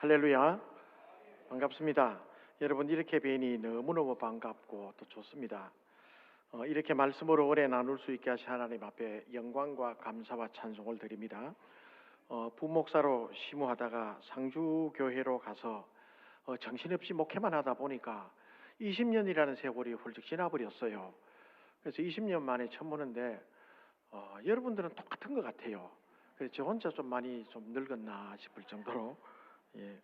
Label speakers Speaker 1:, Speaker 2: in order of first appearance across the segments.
Speaker 1: 할렐루야. 반갑습니다. 여러분 이렇게 뵈니 너무너무 반갑고 또 좋습니다. 어, 이렇게 말씀으로 오래 나눌 수 있게 하신 하나님 앞에 영광과 감사와 찬송을 드립니다. 어, 부목사로 심우하다가 상주교회로 가서 어, 정신없이 목회만 하다 보니까 20년이라는 세월이 훌쩍 지나버렸어요. 그래서 20년 만에 처음 보는데 어, 여러분들은 똑같은 것 같아요. 그래서 저 혼자 좀 많이 좀 늙었나 싶을 정도로 예.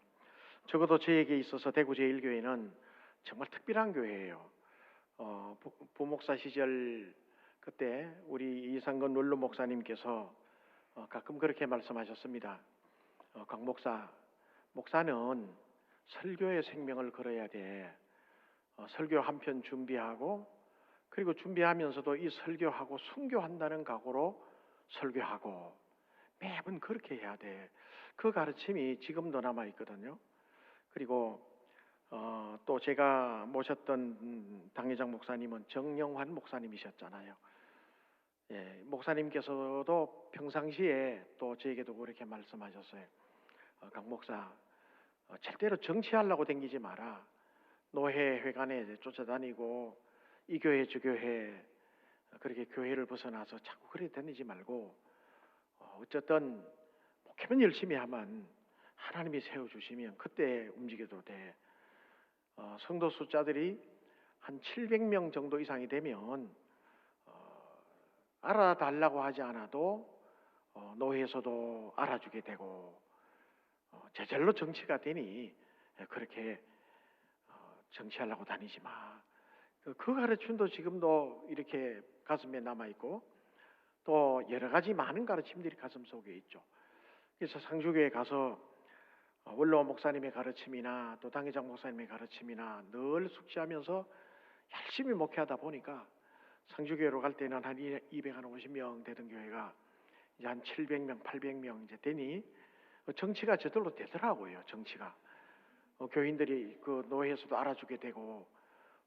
Speaker 1: 적어도 저에게 있어서 대구 제1교회는 정말 특별한 교회예요. 어, 부, 부목사 시절 그때 우리 이상건 룰루 목사님께서 어, 가끔 그렇게 말씀하셨습니다. 어, 강 목사, 목사는 설교의 생명을 걸어야 돼. 어, 설교 한 편 준비하고 그리고 준비하면서도 이 설교하고 순교한다는 각오로 설교하고 매번 그렇게 해야 돼. 그 가르침이 지금도 남아 있거든요. 그리고 어, 또 제가 모셨던 음, 당회장 목사님은 정영환 목사님이셨잖아요. 예, 목사님께서도 평상시에 또 저에게도 그렇게 말씀하셨어요. 어, 강 목사, 어, 절대로 정치하려고 댕기지 마라. 노회 회관에 쫓아다니고 이 교회 저 교회 어, 그렇게 교회를 벗어나서 자꾸 그래 다니지 말고 어, 어쨌든 목회만 열심히 하면 하나님이 세워주시면 그때 움직여도 돼. 어, 성도 숫자들이 한 700명 정도 이상이 되면 어, 알아달라고 하지 않아도 어, 노회에서도 알아주게 되고 어, 제절로 정치가 되니 예, 그렇게 어, 정치하려고 다니지 마. 그, 그 가르침도 지금도 이렇게 가슴에 남아 있고 또 여러 가지 많은 가르침들이 가슴 속에 있죠. 그래서 상주교에 가서 어, 원로 목사님의 가르침이나 또 당회장 목사님의 가르침이나 늘 숙지하면서 열심히 목회하다 보니까 상주교회로 갈 때는 한 250명 되던 교회가 이제 한 700명, 800명 이제 되니 어, 정치가 저절로 되더라고요. 정치가 어, 교인들이 그 노회에서도 알아주게 되고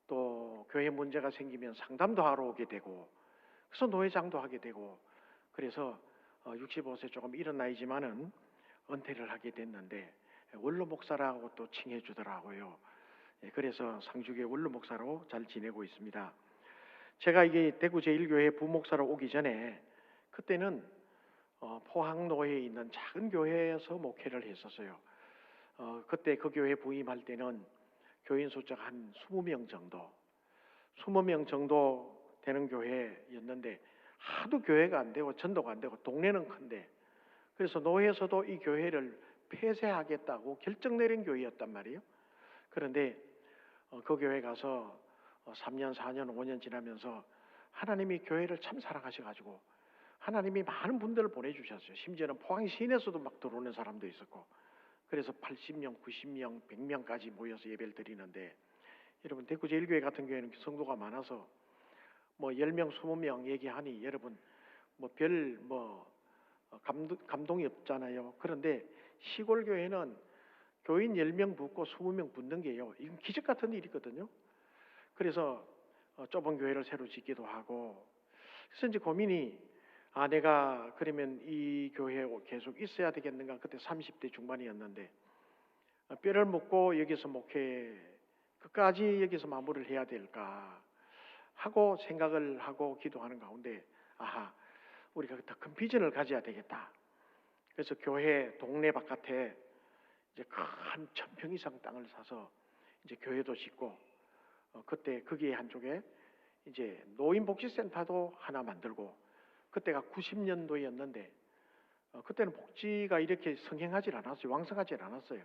Speaker 1: 또 교회 문제가 생기면 상담도 하러 오게 되고 그래서 노회장도 하게 되고 그래서 어, 65세 조금 이른 나이지만은 은퇴를 하게 됐는데 원로 목사라고 또 칭해 주더라고요. 예, 그래서 상주교회 원로 목사로 잘 지내고 있습니다. 제가 이게 대구 제1교회 부목사로 오기 전에 그때는 어, 포항노회에 있는 작은 교회에서 목회를 했었어요. 어, 그때 그 교회 부임할 때는 교인 숫자가 한 20명 정도, 20명 정도 되는 교회였는데 하도 교회가 안 되고 전도가 안 되고 동네는 큰데 그래서 노회에서도 이 교회를 폐쇄하겠다고 결정 내린 교회였단 말이에요. 그런데 어, 그 교회 가서 어, 3년, 4년, 5년 지나면서 하나님이 교회를 참 사랑하셔가지고 하나님이 많은 분들을 보내주셨어요. 심지어는 포항 시내에서도 막 들어오는 사람도 있었고 그래서 80명, 90명, 100명까지 모여서 예배를 드리는데 여러분 대구 제일교회 같은 교회는 성도가 많아서 뭐 10명, 20명 얘기하니 여러분 뭐별뭐 감동, 감동이 없잖아요. 그런데 시골 교회는 교인 10명 붙고 20명 붙는 게요. 이건 기적 같은 일이거든요. 그래서 어, 좁은 교회를 새로 짓기도 하고 그래서 이제 고민이 아 내가 그러면 이 교회에 계속 있어야 되겠는가 그때 30대 중반이었는데 어, 뼈를 묻고 여기서 목회 끝까지 여기서 마무리를 해야 될까 하고 생각을 하고 기도하는 가운데 아하 우리가 더 큰 비전을 가져야 되겠다. 그래서 교회 동네 바깥에 이제 큰 천평 이상 땅을 사서 이제 교회도 짓고 어, 그때 거기에 한쪽에 이제 노인복지센터도 하나 만들고 그때가 90년도였는데 어, 그때는 복지가 이렇게 성행하지 않았어요. 왕성하지 않았어요.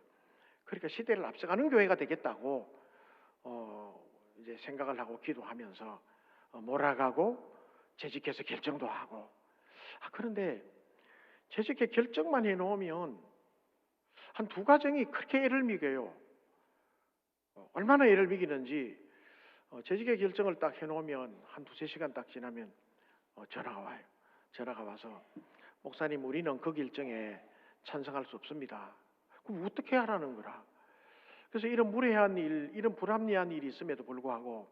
Speaker 1: 그러니까 시대를 앞서가는 교회가 되겠다고 어, 이제 생각을 하고 기도하면서 어, 몰아가고 재직해서 결정도 하고 아, 그런데 재직해 결정만 해놓으면 한 두 가정이 그렇게 애를 미겨요. 어, 얼마나 애를 미기는지 어, 재직의 결정을 딱 해놓으면 한 두세 시간 딱 지나면 어, 전화가 와요. 전화가 와서 목사님 우리는 그 결정에 찬성할 수 없습니다. 그럼 어떻게 하라는 거라? 그래서 이런 무례한 일, 이런 불합리한 일이 있음에도 불구하고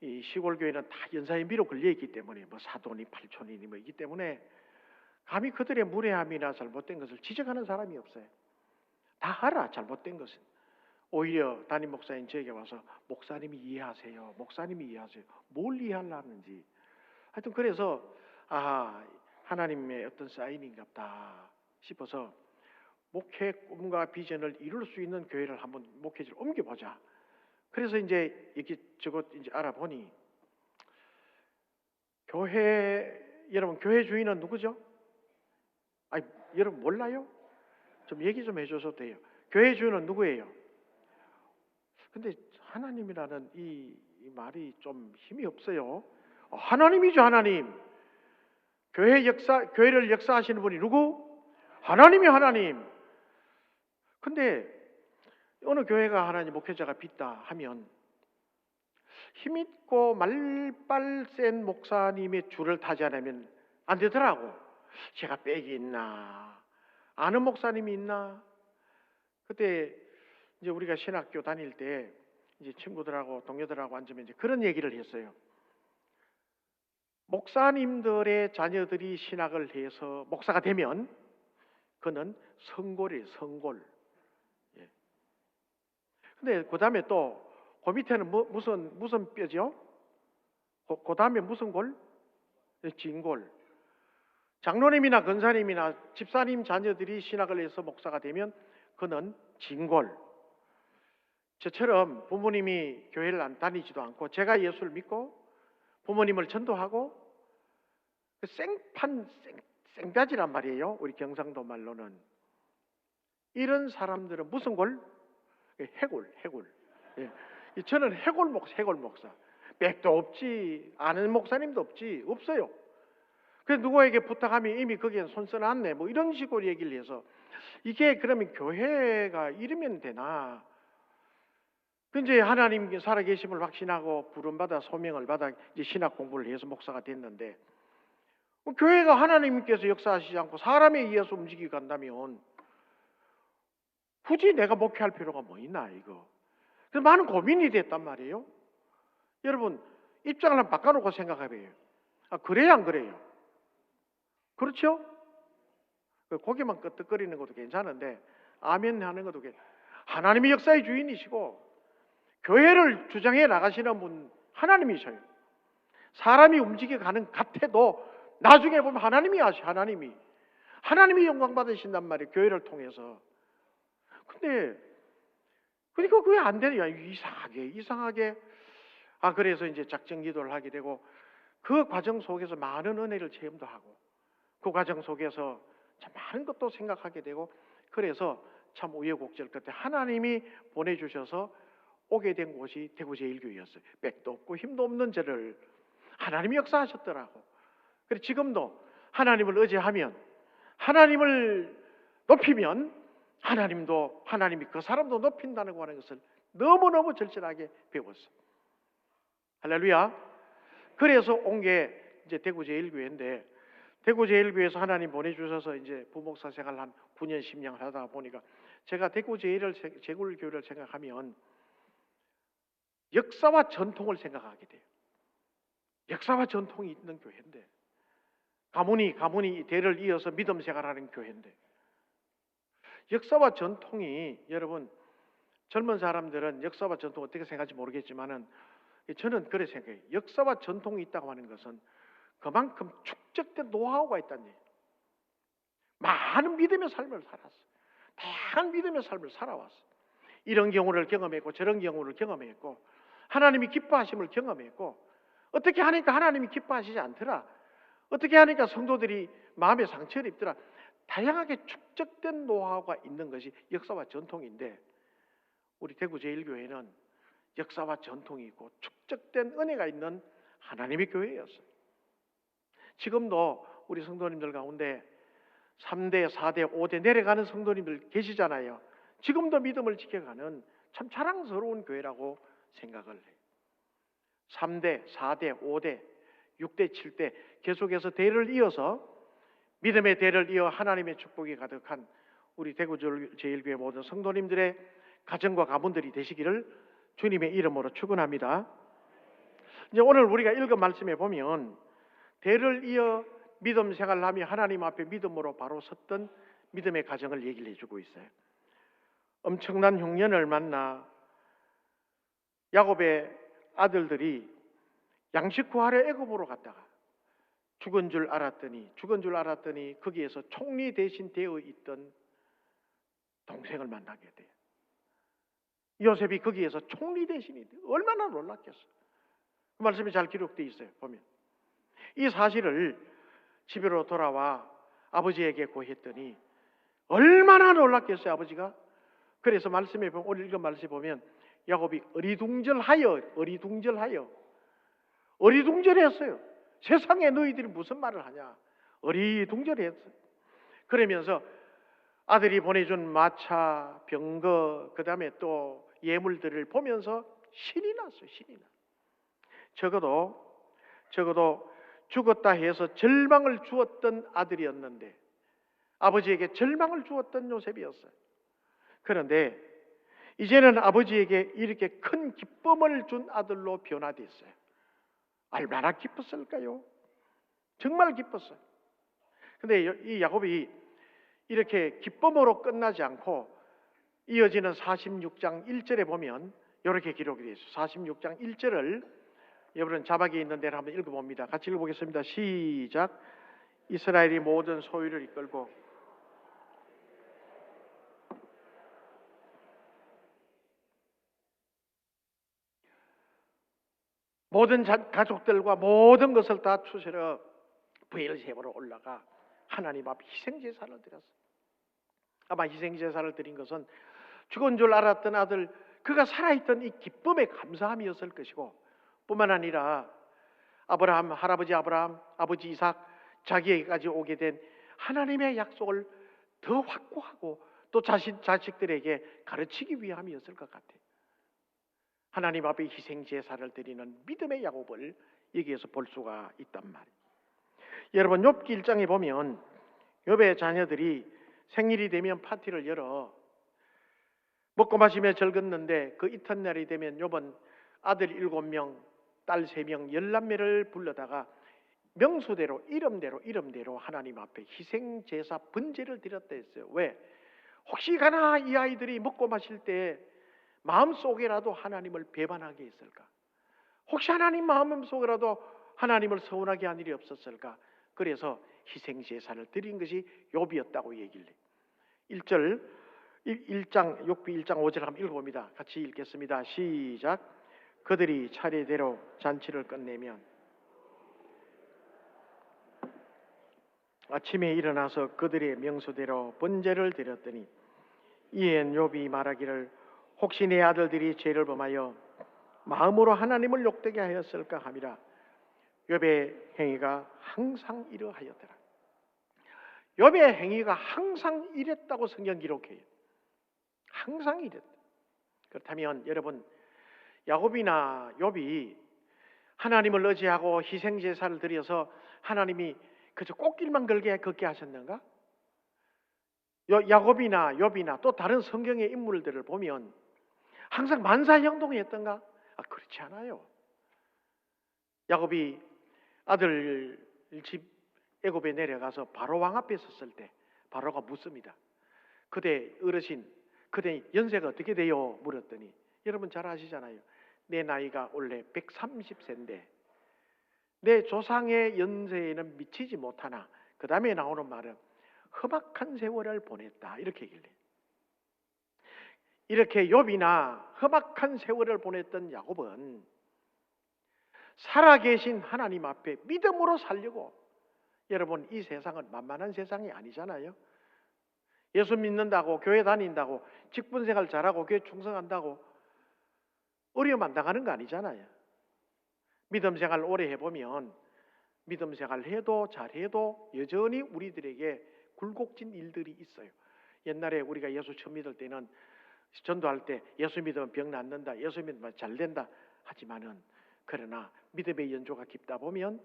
Speaker 1: 이 시골 교회는 다 연사연비로 걸려 있기 때문에 뭐 사돈이 팔촌이니 뭐 있기 때문에 감히 그들의 무례함이나 잘못된 것을 지적하는 사람이 없어요. 다 알아 잘못된 것은. 오히려 담임 목사님 저에게 와서 목사님이 이해하세요. 목사님이 이해하세요. 뭘 이해하려는지. 하여튼 그래서 아 하나님의 어떤 사인인갑다 싶어서 목회 꿈과 비전을 이룰 수 있는 교회를 한번 목회지를 옮겨보자. 그래서 이제 이렇게 저것 이제 알아보니 교회 여러분 교회 주인은 누구죠? 아니 여러분 몰라요? 좀 얘기 좀 해줘서 돼요. 교회 주인은 누구예요? 근데 하나님이라는 이, 이 말이 좀 힘이 없어요. 어, 하나님이죠 하나님. 교회 역사 교회를 역사하시는 분이 누구? 하나님이 하나님. 근데 어느 교회가 하나님 목회자가 빚다 하면 힘 있고 말빨 센 목사님의 줄을 타지 않으면 안 되더라고. 제가 빽이 있나? 아는 목사님이 있나? 그때 이제 우리가 신학교 다닐 때 이제 친구들하고 동료들하고 앉으면 이제 그런 얘기를 했어요. 목사님들의 자녀들이 신학을 해서 목사가 되면 그는 성골이에요, 성골. 예. 근데 그 다음에 또 그 밑에는 뭐, 무슨 무슨 뼈죠? 그, 그 다음에 무슨 골? 예, 진골. 장로님이나 권사님이나 집사님 자녀들이 신학을 해서 목사가 되면 그는 진골. 저처럼 부모님이 교회를 안 다니지도 않고 제가 예수를 믿고 부모님을 전도하고 그 생판 생, 생가지란 말이에요. 우리 경상도 말로는 이런 사람들은 무슨 골? 예, 해골, 해골. 예. 저는 해골 목사, 해골 목사. 백도 없지, 아는 목사님도 없지, 없어요. 그래서 누구에게 부탁하면 이미 거기에 손 써놨네, 뭐 이런 식으로 얘기를 해서 이게 그러면 교회가 이러면 되나? 그 이제 하나님 살아계심을 확신하고 부름받아 소명을 받아 이제 신학 공부를 해서 목사가 됐는데 뭐 교회가 하나님께서 역사하시지 않고 사람에 의해서 움직이 간다면 굳이 내가 목회할 필요가 뭐 있나 이거. 그래서 많은 고민이 됐단 말이에요. 여러분 입장을 한번 바꿔놓고 생각해봐요. 아, 그래야 안 그래요? 그렇죠? 그 고개만 끄덕거리는 것도 괜찮은데 아멘 하는 것도 괜찮. 하나님이 역사의 주인이시고 교회를 주장해 나가시는 분 하나님이셔요. 사람이 움직여 가는 같아도 나중에 보면 하나님이 하시 하나님이 하나님이 영광 받으신단 말이에요. 교회를 통해서. 근데 그러니까 그게 안 되냐 이상하게 이상하게 아 그래서 이제 작정 기도를 하게 되고 그 과정 속에서 많은 은혜를 체험도 하고 그 과정 속에서 참 많은 것도 생각하게 되고 그래서 참 우여곡절 끝에 하나님이 보내주셔서 오게 된 곳이 대구 제일교회였어요. 백도 없고 힘도 없는 저를 하나님이 역사하셨더라고. 그래 지금도 하나님을 의지하면 하나님을 높이면 하나님도 하나님이 그 사람도 높인다는 하는 것을 너무너무 절실하게 배웠어. 할렐루야. 그래서 온 게 이제 대구 제일교회인데 대구 제일교회에서 하나님 보내 주셔서 이제 부목사 생활 한 9년 10년 하다 보니까 제가 대구 제일을 제굴 교회를 생각하면 역사와 전통을 생각하게 돼요. 역사와 전통이 있는 교회인데 가문이 가문이 대를 이어서 믿음 생활하는 교회인데 역사와 전통이 여러분 젊은 사람들은 역사와 전통 어떻게 생각할지 모르겠지만은 저는 그래 생각해요. 역사와 전통이 있다고 하는 것은 그만큼 축적된 노하우가 있다는 얘기예요. 많은 믿음의 삶을 살았어. 다양한 믿음의 삶을 살아왔어. 이런 경우를 경험했고 저런 경우를 경험했고 하나님이 기뻐하심을 경험했고 어떻게 하니까 하나님이 기뻐하시지 않더라. 어떻게 하니까 성도들이 마음의 상처를 입더라. 다양하게 축적된 노하우가 있는 것이 역사와 전통인데 우리 대구 제일교회는 역사와 전통이 있고 축적된 은혜가 있는 하나님의 교회였어요. 지금도 우리 성도님들 가운데 3대, 4대, 5대 내려가는 성도님들 계시잖아요. 지금도 믿음을 지켜가는 참 자랑스러운 교회라고 생각을 해요. 3대, 4대, 5대, 6대, 7대 계속해서 대를 이어서 믿음의 대를 이어 하나님의 축복이 가득한 우리 대구 제일교회 모든 성도님들의 가정과 가문들이 되시기를 주님의 이름으로 축원합니다. 이제 오늘 우리가 읽은 말씀에 보면 대를 이어 믿음 생활을 하며 하나님 앞에 믿음으로 바로 섰던 믿음의 가정을 얘기를 해주고 있어요. 엄청난 흉년을 만나 야곱의 아들들이 양식 구하러 애굽으로 갔다가 죽은 줄 알았더니 죽은 줄 알았더니 거기에서 총리 대신 되어 있던 동생을 만나게 돼요. 요셉이 거기에서 총리 대신이 돼요. 얼마나 놀랐겠어. 그 말씀이 잘 기록되어 있어요. 보면 이 사실을 집으로 돌아와 아버지에게 고했더니 얼마나 놀랐겠어요, 아버지가. 그래서 말씀에 보면 오늘 읽은 말씀에 보면 야곱이 어리둥절하여 어리둥절하여 어리둥절했어요. 세상에 너희들이 무슨 말을 하냐? 어리둥절했어요. 그러면서 아들이 보내준 마차, 병거, 그 다음에 또 예물들을 보면서 신이 났어요. 신이 나. 적어도 적어도 죽었다 해서 절망을 주었던 아들이었는데 아버지에게 절망을 주었던 요셉이었어요. 그런데 이제는 아버지에게 이렇게 큰 기쁨을 준 아들로 변화됐어요. 얼마나 기뻤을까요? 정말 기뻤어요. 근데 이 야곱이 이렇게 기쁨으로 끝나지 않고 이어지는 46장 1절에 보면 이렇게 기록이 되어 있어요. 46장 1절을 여러분 자막에 있는 대로 한번 읽어봅니다. 같이 읽어보겠습니다. 시작. 이스라엘이 모든 소유를 이끌고 모든 자, 가족들과 모든 것을 다 추스려 부엘세보로 올라가 하나님 앞 희생 제사를 드렸어요. 아마 희생 제사를 드린 것은 죽은 줄 알았던 아들 그가 살아있던 이 기쁨의 감사함이었을 것이고 뿐만 아니라 아브라함 할아버지 아브라함 아버지 이삭 자기에게까지 오게 된 하나님의 약속을 더 확고하고 또 자신 자식들에게 가르치기 위함이었을 것 같아요. 하나님 앞에 희생 제사를 드리는 믿음의 야곱을 여기에서 볼 수가 있단 말이에요. 여러분 욥기 1장에 보면 욥의 자녀들이 생일이 되면 파티를 열어 먹고 마시며 즐겼는데 그 이튿날이 되면 욥은 아들 일곱 명, 딸세 명, 열남매를 불러다가 명수대로 이름대로 이름대로 하나님 앞에 희생 제사 번제를 드렸다 했어요. 왜? 혹시 가나 이 아이들이 먹고 마실 때 마음속에라도 하나님을 배반하게 했을까? 혹시 하나님 마음속에라도 하나님을 서운하게 한 일이 없었을까? 그래서 희생 제사를 드린 것이 욥이었다고 해요. 1절 1장 욕비 1장 5절 한번 읽어 봅니다. 같이 읽겠습니다. 시작. 그들이 차례대로 잔치를 끝내면 아침에 일어나서 그들의 명수대로 번제를 드렸더니 이엔 욥이 말하기를 혹시 내 아들들이 죄를 범하여 마음으로 하나님을 욕되게 하였을까 함이라 욥의 행위가 항상 이러하였더라. 욥의 행위가 항상 이랬다고 성경 기록해요. 항상 이랬다. 그렇다면 여러분 야곱이나 욥이 하나님을 의지하고 희생 제사를 드려서 하나님이 그저 꽃길만 걸게 걷게 하셨는가? 야곱이나 욥이나 또 다른 성경의 인물들을 보면 항상 만사형동했던가? 아 그렇지 않아요. 야곱이 아들 집 애굽에 내려가서 바로 왕 앞에 섰을 때 바로가 묻습니다. 그대 어르신, 그대 연세가 어떻게 돼요? 물었더니 여러분 잘 아시잖아요. 내 나이가 원래 130세인데 내 조상의 연세에는 미치지 못하나 그 다음에 나오는 말은 험악한 세월을 보냈다 이렇게 얘기를 해요. 이렇게 욥이나 험악한 세월을 보냈던 야곱은 살아계신 하나님 앞에 믿음으로 살려고 여러분 이 세상은 만만한 세상이 아니잖아요. 예수 믿는다고 교회 다닌다고 직분 생활 잘하고 교회 충성한다고 어려움 안 당하는 거 아니잖아요. 믿음 생활 오래 해보면 믿음 생활 해도 잘해도 여전히 우리들에게 굴곡진 일들이 있어요. 옛날에 우리가 예수 처음 믿을 때는 전도할 때 예수 믿으면 병 낫는다, 예수 믿으면 잘 된다 하지만은 그러나 믿음의 연조가 깊다 보면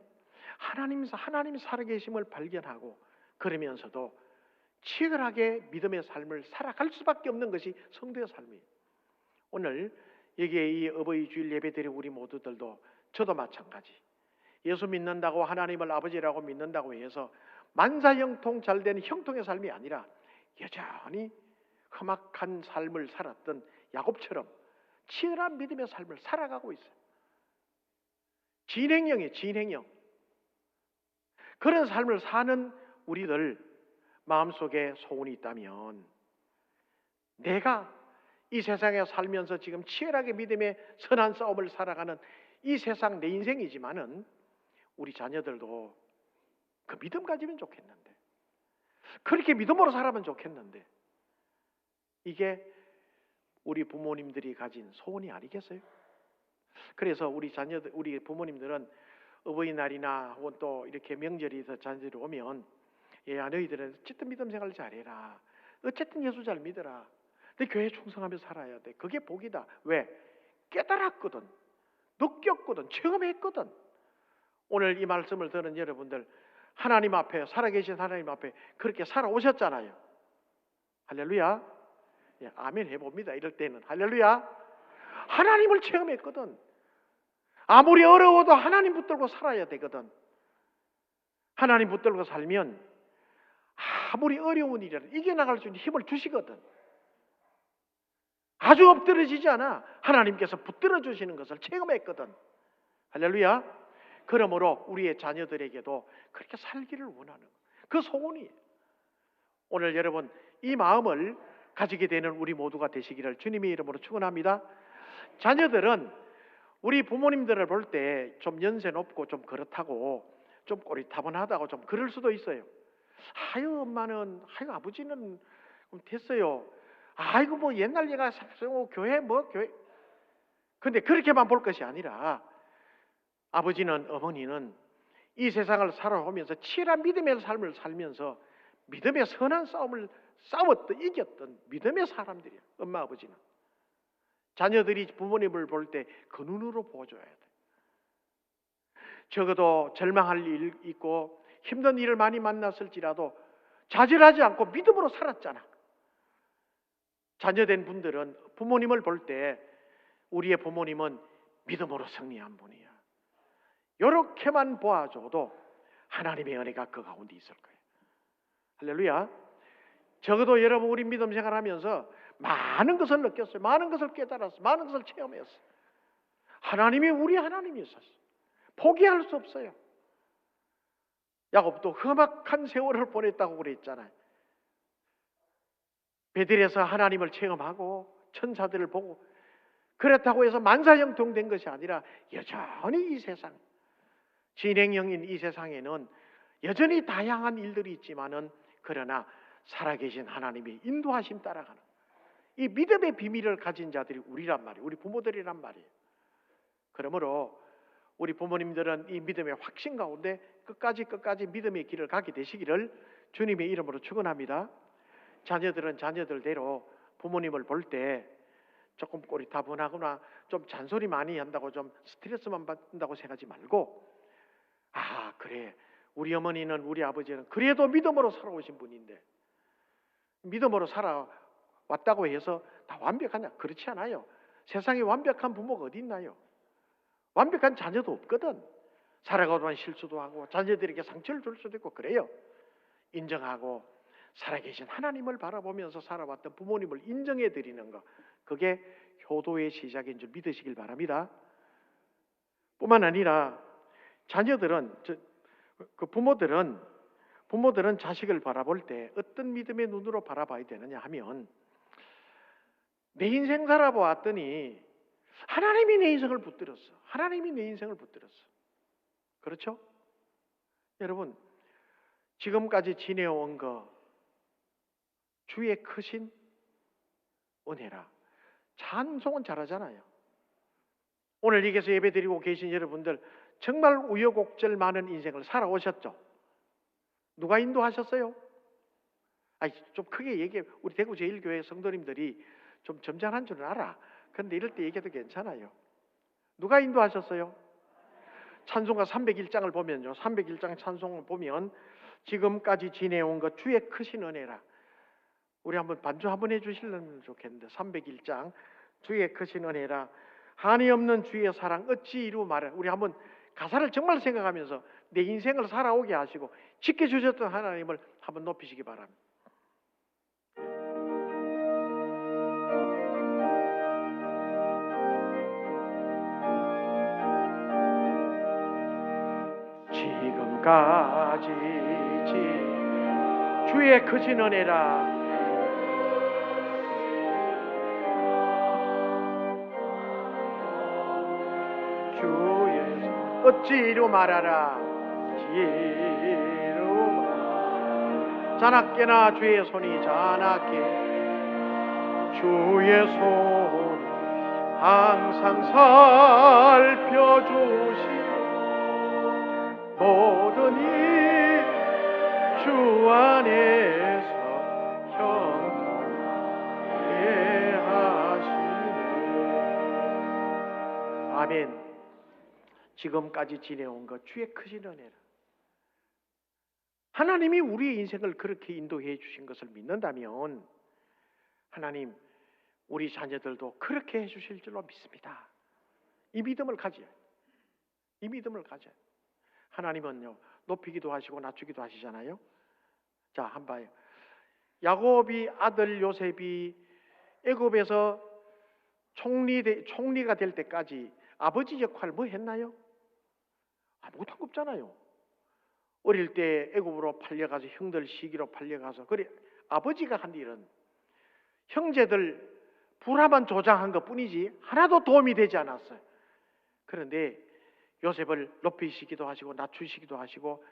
Speaker 1: 하나님 하나님 살아계심을 발견하고 그러면서도 치열하게 믿음의 삶을 살아갈 수밖에 없는 것이 성도의 삶이에요. 오늘 여기에 이 어버이 주일 예배드린 우리 모두들도 저도 마찬가지. 예수 믿는다고 하나님을 아버지라고 믿는다고 해서 만사형통 잘된 형통의 삶이 아니라 여전히 험악한 삶을 살았던 야곱처럼 치열한 믿음의 삶을 살아가고 있어요. 진행형이에요, 진행형. 그런 삶을 사는 우리들 마음속에 소원이 있다면 내가 이 세상에 살면서 지금 치열하게 믿음의 선한 싸움을 살아가는 이 세상 내 인생이지만은 우리 자녀들도 그 믿음 가지면 좋겠는데 그렇게 믿음으로 살아면 좋겠는데 이게 우리 부모님들이 가진 소원이 아니겠어요? 그래서 우리 자녀들, 우리 부모님들은 어버이날이나 혹은 또 이렇게 명절이 있어 자녀들이 오면 얘야 너희들은 어쨌든 믿음 생활 잘해라. 어쨌든 예수 잘 믿어라. 내 교회 충성하며 살아야 돼. 그게 복이다. 왜? 깨달았거든. 느꼈거든. 체험했거든. 오늘 이 말씀을 듣는 여러분들 하나님 앞에 살아계신 하나님 앞에 그렇게 살아오셨잖아요. 할렐루야. 예, 아멘 해봅니다. 이럴 때는 할렐루야. 하나님을 체험했거든. 아무리 어려워도 하나님 붙들고 살아야 되거든. 하나님 붙들고 살면 아무리 어려운 일이라도 이겨나갈 수 있는 힘을 주시거든. 아주 엎드러지지 않아. 하나님께서 붙들어 주시는 것을 체험했거든. 할렐루야. 그러므로 우리의 자녀들에게도 그렇게 살기를 원하는 그 소원이 오늘 여러분 이 마음을 가지게 되는 우리 모두가 되시기를 주님의 이름으로 축원합니다. 자녀들은 우리 부모님들을 볼 때 좀 연세 높고 좀 그렇다고 좀 꼬리타분하다고 좀 그럴 수도 있어요. 아유 엄마는 아유 아버지는 됐어요. 아이고 뭐 옛날 얘가 뭐 교회 뭐 교회 근데 그렇게만 볼 것이 아니라 아버지는 어머니는 이 세상을 살아오면서 치열한 믿음의 삶을 살면서 믿음의 선한 싸움을 싸웠던 이겼던 믿음의 사람들이야. 엄마 아버지는 자녀들이 부모님을 볼 때 그 눈으로 보줘야 돼. 적어도 절망할 일 있고 힘든 일을 많이 만났을지라도 좌절하지 않고 믿음으로 살았잖아. 자녀된 분들은 부모님을 볼 때 우리의 부모님은 믿음으로 승리한 분이야. 이렇게만 보아줘도 하나님의 은혜가 그 가운데 있을 거예요. 할렐루야. 적어도 여러분 우리 믿음 생활하면서 많은 것을 느꼈어요. 많은 것을 깨달았어요. 많은 것을 체험했어요. 하나님이 우리 하나님이 있었어요. 포기할 수 없어요. 야곱도 험악한 세월을 보냈다고 그랬잖아요. 베들에서 하나님을 체험하고 천사들을 보고 그렇다고 해서 만사형통된 것이 아니라 여전히 이 세상 진행형인 이 세상에는 여전히 다양한 일들이 있지만은 그러나 살아계신 하나님의 인도하심 따라가는 이 믿음의 비밀을 가진 자들이 우리란 말이에요. 우리 부모들이란 말이에요. 그러므로 우리 부모님들은 이 믿음의 확신 가운데 끝까지 끝까지 믿음의 길을 가게 되시기를 주님의 이름으로 축원합니다. 자녀들은 자녀들대로 부모님을 볼 때 조금 꼬리타분하거나 좀 잔소리 많이 한다고 좀 스트레스만 받는다고 생각하지 말고 아 그래 우리 어머니는 우리 아버지는 그래도 믿음으로 살아오신 분인데 믿음으로 살아왔다고 해서 다 완벽하냐 그렇지 않아요. 세상에 완벽한 부모가 어디 있나요? 완벽한 자녀도 없거든. 살아가던 실수도 하고 자녀들에게 상처를 줄 수도 있고 그래요. 인정하고 살아계신 하나님을 바라보면서 살아왔던 부모님을 인정해 드리는 것 그게 효도의 시작인 줄 믿으시길 바랍니다. 뿐만 아니라 자녀들은 그 부모들은 부모들은 자식을 바라볼 때 어떤 믿음의 눈으로 바라봐야 되느냐 하면 내 인생 살아보았더니 하나님이 내 인생을 붙들었어. 하나님이 내 인생을 붙들었어. 그렇죠? 여러분 지금까지 지내온 거 주의 크신 은혜라. 찬송은 잘하잖아요. 오늘 여기서 예배 드리고 계신 여러분들 정말 우여곡절 많은 인생을 살아오셨죠. 누가 인도하셨어요? 아니, 좀 크게 얘기해. 우리 대구 제일교회 성도님들이 좀 점잖은 줄은 알아. 근데 이럴 때 얘기해도 괜찮아요. 누가 인도하셨어요? 찬송가 301장을 보면요. 301장 찬송을 보면 지금까지 지내온 것 주의 크신 은혜라. 우리 한번 반주 한번 해주실면 좋겠는데 301장 주의 크신 은혜라 한이 없는 주의 사랑 어찌 이루 말해 우리 한번 가사를 정말 생각하면서 내 인생을 살아오게 하시고 지켜주셨던 하나님을 한번 높이시기 바랍니다. 지금까지 주의 크신 은혜라 주의 어찌 이루 말하라 지 자나깨나 주의 손이 자나깨. 주의 손 항상 살펴주시고 모든 일주 안에서 형통해 하시네. 아멘. 지금까지 지내온 것 주의 크신 은혜라 하나님이 우리의 인생을 그렇게 인도해 주신 것을 믿는다면 하나님 우리 자녀들도 그렇게 해 주실 줄로 믿습니다. 이 믿음을 가져야 해요. 이 믿음을 가져야 해요. 하나님은요 높이기도 하시고 낮추기도 하시잖아요. 자, 한 봐요. 야곱이 아들 요셉이 애굽에서 총리 총리가 될 때까지 아버지 역할 뭐 했나요? 아무것도 없잖아요. 어릴 때 애굽으로 팔려가서 형들 시기로 팔려가서 그래 아버지가 한 일은 형제들 불화만 조장한 것 뿐이지 하나도 도움이 되지 않았어요. 그런데 요셉을 높이시기도 하시고 낮추시기도 하시고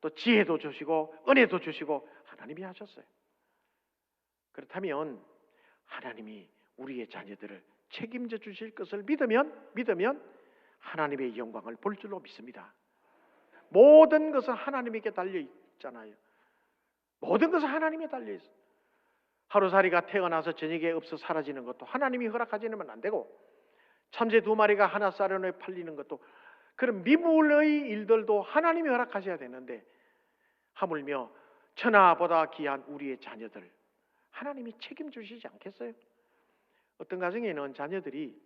Speaker 1: 또 지혜도 주시고 은혜도 주시고 하나님이 하셨어요. 그렇다면 하나님이 우리의 자녀들을 책임져 주실 것을 믿으면 믿으면 하나님의 영광을 볼 줄로 믿습니다. 모든 것은 하나님에게 달려 있잖아요. 모든 것은 하나님에 달려 있어. 하루살이가 태어나서 저녁에 없어 사라지는 것도 하나님이 허락하지 않으면 안 되고 참새 두 마리가 하나 쌀어내 팔리는 것도 그런 미물의 일들도 하나님이 허락하셔야 되는데 하물며 천하보다 귀한 우리의 자녀들 하나님이 책임주시지 않겠어요? 어떤 가정에는 자녀들이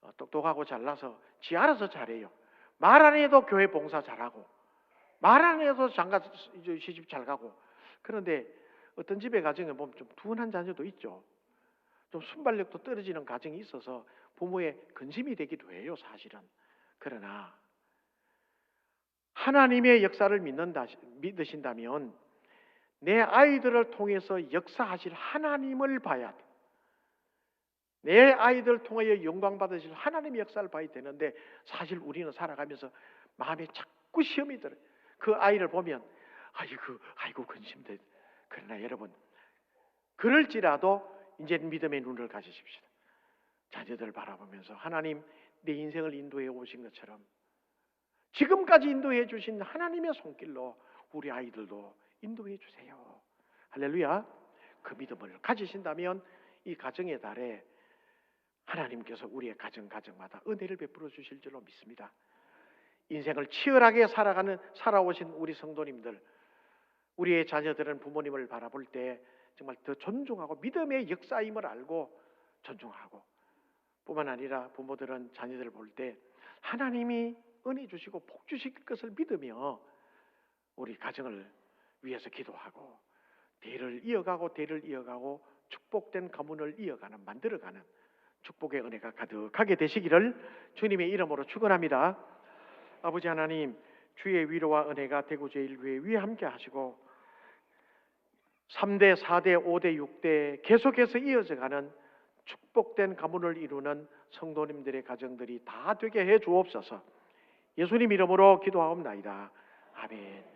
Speaker 1: 어, 똑똑하고 잘나서 지 알아서 잘해요. 말 안 해도 교회 봉사 잘하고 말 안 해도 장가 시집 잘 가고 그런데 어떤 집의 가정에 보면 좀 둔한 자녀도 있죠. 좀 순발력도 떨어지는 가정이 있어서 부모의 근심이 되기도 해요, 사실은. 그러나 하나님의 역사를 믿는다, 믿으신다면 내 아이들을 통해서 역사하실 하나님을 봐야 돼. 내 아이들을 통하여 영광 받으실 하나님의 역사를 봐야 되는데 사실 우리는 살아가면서 마음에 자꾸 시험이 들어요. 그 아이를 보면 아이고 아이고 근심돼. 그러나 여러분 그럴지라도 이제 믿음의 눈을 가지십시다. 자녀들을 바라보면서 하나님 내 인생을 인도해 오신 것처럼 지금까지 인도해 주신 하나님의 손길로 우리 아이들도 인도해 주세요. 할렐루야. 그 믿음을 가지신다면 이 가정의 달에 하나님께서 우리의 가정 가정마다 은혜를 베풀어 주실 줄로 믿습니다. 인생을 치열하게 살아가는 살아오신 우리 성도님들, 우리의 자녀들은 부모님을 바라볼 때 정말 더 존중하고 믿음의 역사임을 알고 존중하고 뿐만 아니라 부모들은 자녀들을 볼 때 하나님이 은혜 주시고 복 주실 것을 믿으며 우리 가정을 위해서 기도하고 대를 이어가고 대를 이어가고 축복된 가문을 이어가는 만들어가는 축복의 은혜가 가득하게 되시기를 주님의 이름으로 축원합니다. 아버지 하나님 주의 위로와 은혜가 대구 제일교회 위에 함께 하시고 3대, 4대, 5대, 6대 계속해서 이어져 가는 축복된 가문을 이루는 성도님들의 가정들이 다 되게 해 주옵소서. 예수님 이름으로 기도하옵나이다. 아멘.